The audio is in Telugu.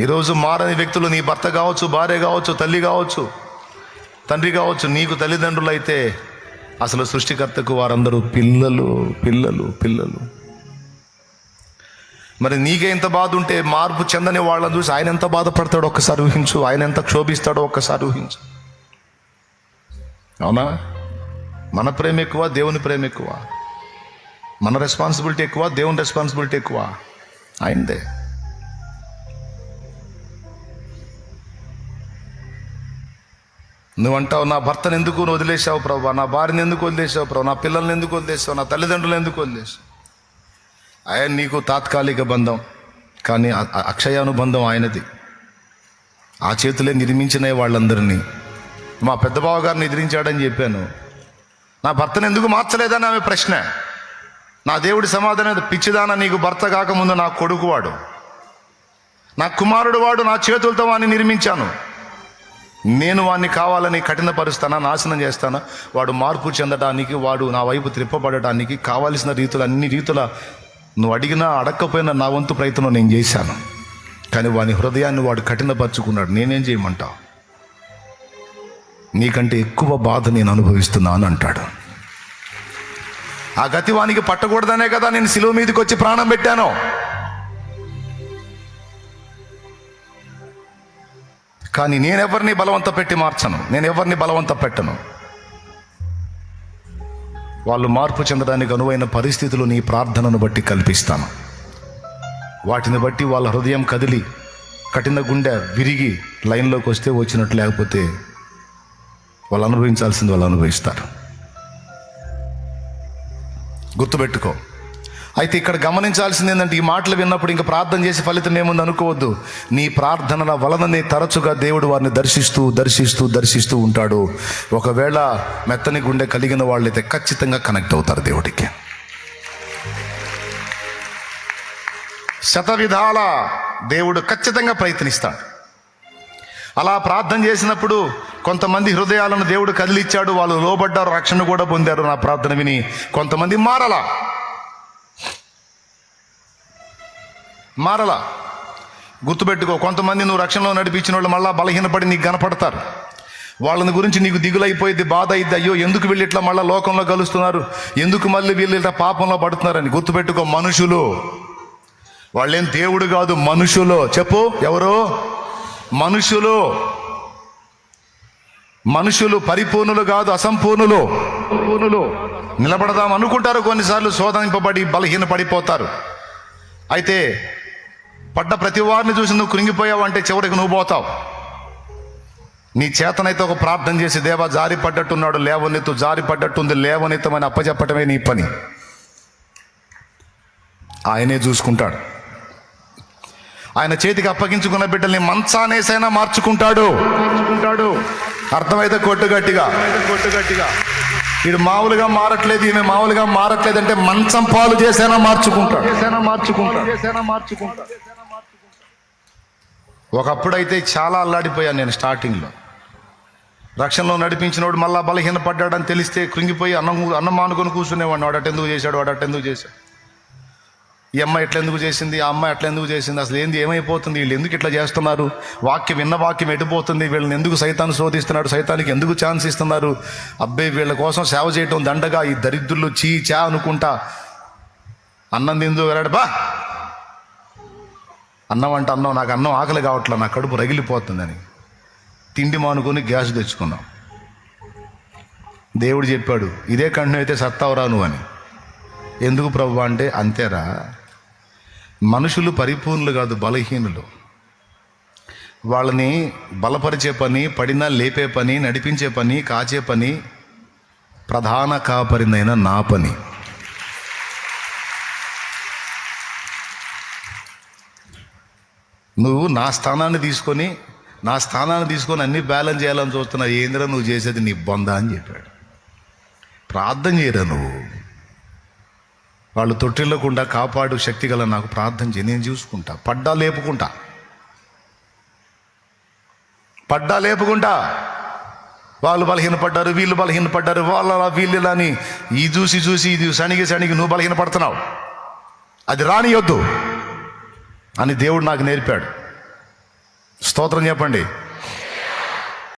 ఈరోజు మారని వ్యక్తులు నీ భర్త కావచ్చు భార్య కావచ్చు తల్లి కావచ్చు తండ్రి కావచ్చు నీకు తల్లిదండ్రులు అయితే అసలు సృష్టికర్తకు వారందరూ పిల్లలు పిల్లలు పిల్లలు. మరి నీకే ఎంత బాధ ఉంటే మార్పు చెందని వాళ్ళని చూసి ఆయన ఎంత బాధపడతాడో ఒక్కసారి ఊహించు ఆయన ఎంత క్షోభిస్తాడో ఒక్కసారి ఊహించు. అవునా? మన ప్రేమ ఎక్కువ దేవుని ప్రేమ ఎక్కువ. మన రెస్పాన్సిబిలిటీ ఎక్కువ దేవుని రెస్పాన్సిబిలిటీ ఎక్కువ. ఆయనదే నువ్వు అంటావు నా భర్తను ఎందుకు వదిలేసావు ప్రభు? నా భార్యను ఎందుకు వదిలేసావు ప్రభు? నా పిల్లల్ని ఎందుకు వదిలేసావు నా తల్లిదండ్రులు ఎందుకు వదిలేసావు ఆయన నీకు తాత్కాలిక బంధం కానీ అక్షయానుబంధం ఆయనది. ఆ చేతులే నిర్మించిన వాళ్ళందరినీ. మా పెద్ద బావ గారిని ఎదిరించాడని చెప్పాను. నా భర్తను ఎందుకు మార్చలేదని ఆమె ప్రశ్న. నా దేవుడి సమాధానం పిచ్చిదాన నీకు భర్త కాకముందు నా కొడుకు వాడు నా కుమారుడు వాడు నా చేతులతో వాడిని నిర్మించాను. నేను వాడిని కావాలని కఠినపరుస్తానా నాశనం చేస్తానా? వాడు మార్పు చెందడానికి వాడు నా వైపు త్రిప్పబడటానికి కావాల్సిన రీతులు అన్ని రీతుల నువ్వు అడిగినా అడగకపోయినా నా వంతు ప్రయత్నం నేను చేశాను. కానీ వాని హృదయాన్ని వాడు కఠినపరుచుకున్నాడు. నేనేం చేయమంటావు నీకంటే ఎక్కువ బాధ నేను అనుభవిస్తున్నాను అంటాడు. ఆ గతి వానికి పట్టకూడదనే కదా నేను సిలువ మీదకి వచ్చి ప్రాణం పెట్టాను? కానీ నేనెవరిని బలవంత పెట్టి మార్చను? నేను ఎవరిని బలవంత పెట్టను వాళ్ళు మార్పు చెందడానికి అనువైన పరిస్థితులు నీ ప్రార్థనను బట్టి కల్పిస్తాను. వాటిని బట్టి వాళ్ళ హృదయం కదిలి కఠిన గుండె విరిగి లైన్లోకి వస్తే వచ్చినట్టు లేకపోతే వాళ్ళు అనుభవించాల్సింది వాళ్ళు అనుభవిస్తారు. గుర్తుపెట్టుకో. అయితే ఇక్కడ గమనించాల్సింది ఏంటంటే ఈ మాటలు విన్నప్పుడు ఇంకా ప్రార్థన చేసి ఫలితం ఏముంది అనుకోవద్దు. నీ ప్రార్థనల వలననే తరచుగా దేవుడు వారిని దర్శిస్తూ దర్శిస్తూ దర్శిస్తూ ఉంటాడు. ఒకవేళ మెత్తని గుండె కలిగిన వాళ్ళైతే ఖచ్చితంగా కనెక్ట్ అవుతారు దేవుడికి. శత విధాల దేవుడు ఖచ్చితంగా ప్రయత్నిస్తాడు. అలా ప్రార్థన చేసినప్పుడు కొంతమంది హృదయాలను దేవుడు కదిలిచ్చాడు వాళ్ళు లోబడ్డారు రక్షణ కూడా పొందారు నా ప్రార్థన విని కొంతమంది మారలా. మారలా. గుర్తుపెట్టుకో కొంతమంది నువ్వు రక్షణలో నడిపించిన వాళ్ళు మళ్ళా బలహీనపడి నీకు కనపడతారు. వాళ్ళని గురించి నీకు దిగులైపోయింది బాధ అయింది అయ్యో ఎందుకు వీళ్ళు ఇట్లా మళ్ళీ లోకంలో కలుస్తున్నారు? ఎందుకు మళ్ళీ వీళ్ళు ఇట్లా పాపంలో పడుతున్నారని గుర్తుపెట్టుకో మనుషులు. వాళ్ళేం దేవుడు కాదు మనుషులు. చెప్పు ఎవరు? మనుషులు. మనుషులు పరిపూర్ణులు కాదు అసంపూర్ణులు. పూర్ణులు నిలబడదాం అనుకుంటారు కొన్నిసార్లు శోధింపబడి బలహీన పడిపోతారు అయితే పడ్డ ప్రతి వారిని చూసి నువ్వు కృంగిపోయావు అంటే చివరికి నువ్వు పోతావు. నీ చేతనైతే ఒక ప్రార్థన చేసి దేవా జారి పడ్డట్టున్నాడు లేవనెత్తు జారి పడ్డట్టుంది లేవనెత్తమని అప్పచెప్పటమే నీ పని. ఆయనే చూసుకుంటాడు. ఆయన చేతికి అప్పగించుకున్న బిడ్డల్ని మంచానేసైనా మార్చుకుంటాడు. అర్థమైతే కొట్టు గట్టిగా. కొట్టు గట్టిగా. వీడు మామూలుగా మారట్లేదు ఈమె మామూలుగా మారట్లేదు అంటే మంచం పాలు చేసేనా మార్చుకుంటాడు? చేసేనా మార్చుకుంటాడు చేసేనా మార్చుకుంటాడు ఒకప్పుడైతే చాలా అల్లాడిపోయాను నేను స్టార్టింగ్లో. రక్షణలో నడిపించినోడు మళ్ళా బలహీన పడ్డాడని తెలిస్తే కృంగిపోయి అన్నం అన్నం మానుకొని కూర్చునేవాడిని. వాడు అటెందుకు చేశాడు వాడు అటెందుకు చేశాడు. ఈ అమ్మాయి ఎట్లా ఎందుకు చేసింది? ఆ అమ్మాయి ఎట్లా ఎందుకు చేసింది? అసలు ఏంది? ఏమైపోతుంది? వీళ్ళు ఎందుకు ఇట్లా చేస్తున్నారు? వాక్యం విన్న వాక్యం ఎటుపోతుంది? వీళ్ళని ఎందుకు సైతాన్ని శోధిస్తున్నాడు? సైతానికి ఎందుకు ఛాన్స్ ఇస్తున్నారు? అబ్బాయి వీళ్ళ కోసం సేవ చేయటం దండగా ఈ దరిద్రులు చీ చా అనుకుంటా. అన్నం తిందు వెళ్ళాడు బా. అన్నం అంటే అన్నం నాకు అన్నం ఆకలి కావట్లే నా కడుపు రగిలిపోతుందని. తిండి మానుకొని గ్యాస్ తెచ్చుకున్నాం. దేవుడు చెప్పాడు ఇదే కంటిన్యూ అయితే సత్తావురా నువ్వు అని. ఎందుకు ప్రభు? అంటే అంతేరా. మనుషులు పరిపూర్ణులు కాదు బలహీనులు. వాళ్ళని బలపరిచే పని పడినా లేపే పని నడిపించే పని కాచే పని ప్రధాన కాపరినైన నా పని. నువ్వు నా స్థానాన్ని తీసుకొని నా స్థానాన్ని తీసుకొని అన్ని బ్యాలెన్స్ చేయాలని చూస్తున్నావు ఏందిరా నువ్వు చేసేది నీ బొంద అని చెప్పాడు. ప్రార్థన చేయరా నువ్వు? వాళ్ళు తొట్టిల్లకుండా కాపాడు శక్తి గల నాకు ప్రార్థన చేయి. నేను చూసుకుంటా. పడ్డా లేపుకుంటా. పడ్డా లేపుకుంటా. వాళ్ళు బలహీనపడ్డారు వీళ్ళు బలహీనపడ్డారు వాళ్ళ వీళ్ళు ఇలా అని. ఈ చూసి చూసి ఇది శనిగి శనిగి నువ్వు బలహీనపడుతున్నావు. అది రానియొద్దు. అని దేవుడు నాకు నేర్పాడు. స్తోత్రం చెప్పండి.